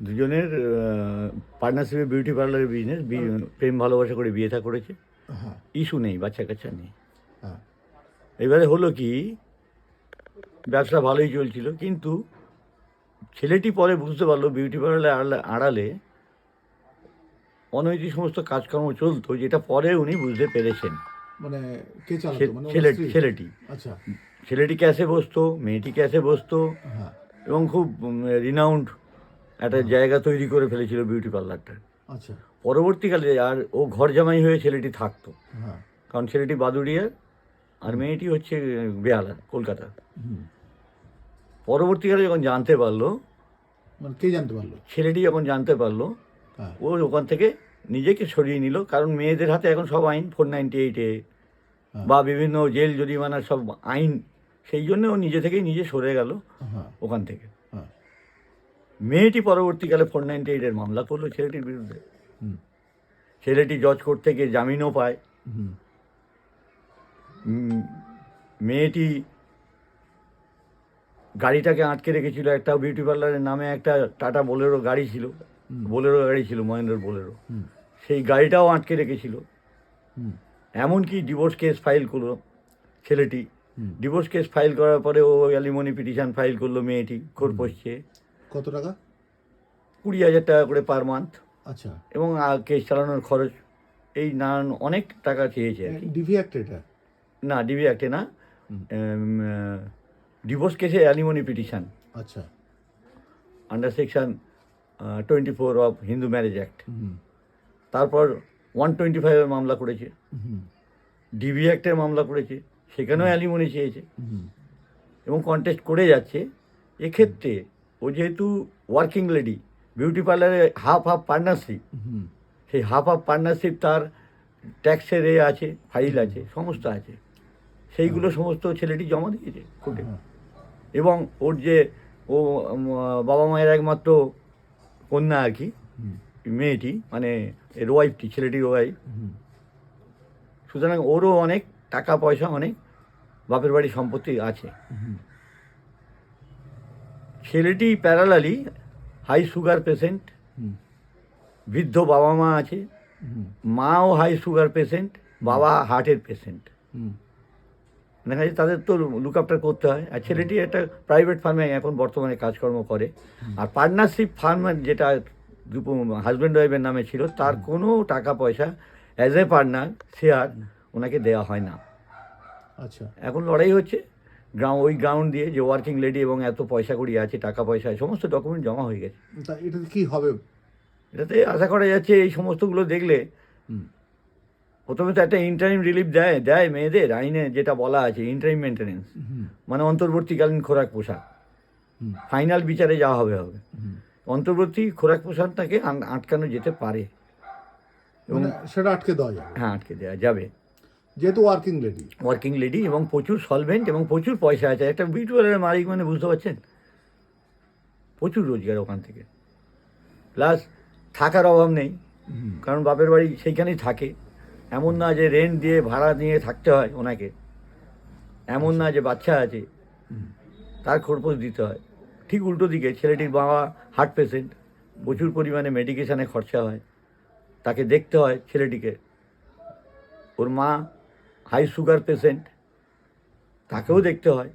দুজনের পার্টনারশিপে বিউটি পার্লারের বিজনেস প্রেম ভালোবাসা করে বিয়ে থা করেছে। হ্যাঁ। ইস্যু নেই বাচ্চা কাচ্চা নেই। হ্যাঁ। এবারে হলো কি ব্যবসা ভালোই চলছিল কিন্তু ছেলেটি পরে বুঝতে পারল বিউটি পার্লারে আড়ালে আড়ালে অনৈতিক সমস্ত কাজকর্ম চলতো যেটা পরে উনি বুঝতে পেরেছেন। মানে মানে ছেলেটি ছেলেটি। আচ্ছা। ছেলেটি ক্যাশে বসতো মেয়েটি ক্যাশে বসতো হ্যাঁ। এবং খুব রিনাউন্ড একটা জায়গা তৈরি করে ফেলেছিল বিউটি পার্লারটা আচ্ছা। পরবর্তীকালে আর ও ঘর জামাই হয়ে ছেলেটি থাকতো। হ্যাঁ। কারণ ছেলেটি বাদুড়িয়ার আর মেয়েটি হচ্ছে বেহালা কলকাতা। পরবর্তীকালে যখন জানতে পারল মানে কে জানতে পারল? ছেলেটি যখন জানতে পারল হ্যাঁ। ও ওখান থেকে নিজেকে সরিয়ে নিল কারণ মেয়েদের হাতে এখন সব আইন ফোর নাইনটি এইটে। বা বিভিন্ন জেল জরিমানার সব আইন সেই জন্য ও নিজে থেকেই নিজে সরে গেল হ্যাঁ। ওখান থেকে। মেয়েটি পরবর্তীকালে ফোর নাইনটি এইটের মামলা করল ছেলেটির বিরুদ্ধে। হুম। ছেলেটি জজ কোর্ট থেকে জামিনও পায়। হুম। মেয়েটি গাড়িটাকে আটকে রেখেছিল একটা বিউটি পার্লারের নামে একটা টাটা বোলেরো গাড়ি ছিল। বোলেরো গাড়ি ছিল মহেন্দ্রের বোলেরো। সেই গাড়িটাও আটকে রেখেছিল। হুম। এমনকি ডিভোর্স কেস ফাইল করল ছেলেটি। ডিভোর্স কেস ফাইল করার পরে ও অ্যালিমনি পিটিশন ফাইল করল মেয়েটি কোর্ট পড়ছে কত টাকা? কুড়ি হাজার টাকা করে পার মান্থ আচ্ছা। এবং কেস চালানোর খরচ এই নানান অনেক টাকা চেয়েছে ডিভি অ্যাক্ট এটা? না ডিভি অ্যাক্টে না। ডিভোর্স কেসে অ্যালিমনি পিটিশন আচ্ছা। Under section twenty four of Hindu marriage act hmm তারপর ওয়ান টোয়েন্টি ফাইভের মামলা করেছে। হুম ডিবি অ্যাক্টের মামলা করেছে। সেখানেও অ্যালিমনি চেয়েছে এবং কন্টেস্ট করে যাচ্ছে। এক্ষেত্রে ও যেহেতু ওয়ার্কিং লেডি বিউটি পার্লারে হাফ হাফ পার্টনারশিপ হুম। সেই হাফ হাফ পার্টনারশিপ তার ট্যাক্সের এ আছে ফাইল আছে সমস্ত আছে। সেইগুলো সমস্ত ছেলেটি জমা দিয়েছে কোর্টে। হ্যাঁ। এবং ওর যে ও বাবা মায়ের একমাত্র কন্যা আর কি মেয়েটি মানে এর ওয়াইফটি ছেলেটির ওয়াইফ সুতরাং ওরও অনেক টাকা পয়সা অনেক বাপের বাড়ি সম্পত্তি আছে। ছেলেটি প্যারালালি হাই সুগার পেশেন্ট বৃদ্ধ বাবা মা আছে মাও হাই সুগার পেশেন্ট বাবা হার্টের পেশেন্ট দেখা যাচ্ছে তাদের তো লুক আফটার করতে হয়। আর ছেলেটি একটা প্রাইভেট ফার্মে এখন বর্তমানে কাজকর্ম করে। আর পার্টনারশিপ ফার্ম যেটা হাজব্যান্ড ওয়াইফের নামে ছিল তার কোনো টাকা পয়সা অ্যাজ এ পার্টনার শেয়ার ওনাকে দেওয়া হয় না। আচ্ছা। এখন লড়াই হচ্ছে। গ্রাউন্ড ওই গ্রাউন্ড দিয়ে যে ওয়ার্কিং লেডি এবং এত পয়সা কড়ি আছে টাকা পয়সা সমস্ত ডকুমেন্ট জমা হয়ে গেছে। কি হবে? এটাতে আশা করা যাচ্ছে এই সমস্তগুলো দেখলে প্রথমে তো একটা ইন্টারিম রিলিফ দেয় দেয় মেয়েদের আইনে যেটা বলা আছে ইন্টারিম মেনটেনেন্স মানে অন্তর্বর্তীকালীন খোরাক পোশাক। ফাইনাল বিচারে যাওয়া হবে হবে। অন্তর্বর্তী খোরাক পোশাকটাকে আটকানো যেতে পারে। এবং মানে সেটা আটকে দেওয়া যাবে। হ্যাঁ আটকে দেওয়া যাবে। যেহেতু ওয়ার্কিং লেডি ওয়ার্কিং লেডি এবং প্রচুর সলভেন্ট এবং প্রচুর পয়সা আছে। একটা বিউটি পার্লারের মালিক মানে বুঝতে পারছেন? প্রচুর রোজগার ওখান থেকে। প্লাস থাকার অভাব নেই। কারণ বাপের বাড়ি সেইখানেই থাকে। এমন না যে রেন্ট দিয়ে ভাড়া নিয়ে থাকতে হয় ওনাকে। এমন না যে বাচ্চা আছে তার খরপোশ দিতে হয়। ঠিক উল্টো দিকে ছেলেটির বাবা হার্ট পেশেন্ট প্রচুর পরিমাণে মেডিকেশানে খরচা হয়। তাকে দেখতে হয় ছেলেটিকে। ওর মা হাই সুগার পেশেন্ট তাকেও দেখতে হয়।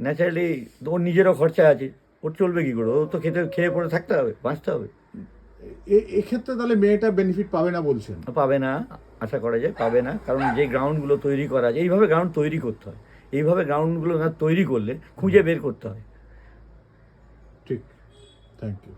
ন্যাচারালি ওর নিজেরও খরচা আছে। ওর চলবে কী করে? ও তো খেতে খেয়ে পড়ে থাকতে হবে বাঁচতে হবে। এক্ষেত্রে তাহলে মেয়েটা বেনিফিট পাবে না বলছেন? পাবে না আশা করা যায় পাবে না। কারণ যে গ্রাউন্ডগুলো তৈরি করা যায় এইভাবে গ্রাউন্ড তৈরি করতে হয়। এইভাবে গ্রাউন্ডগুলো না তৈরি করলে খুঁজে বের করতে হয়। ঠিক। Thank you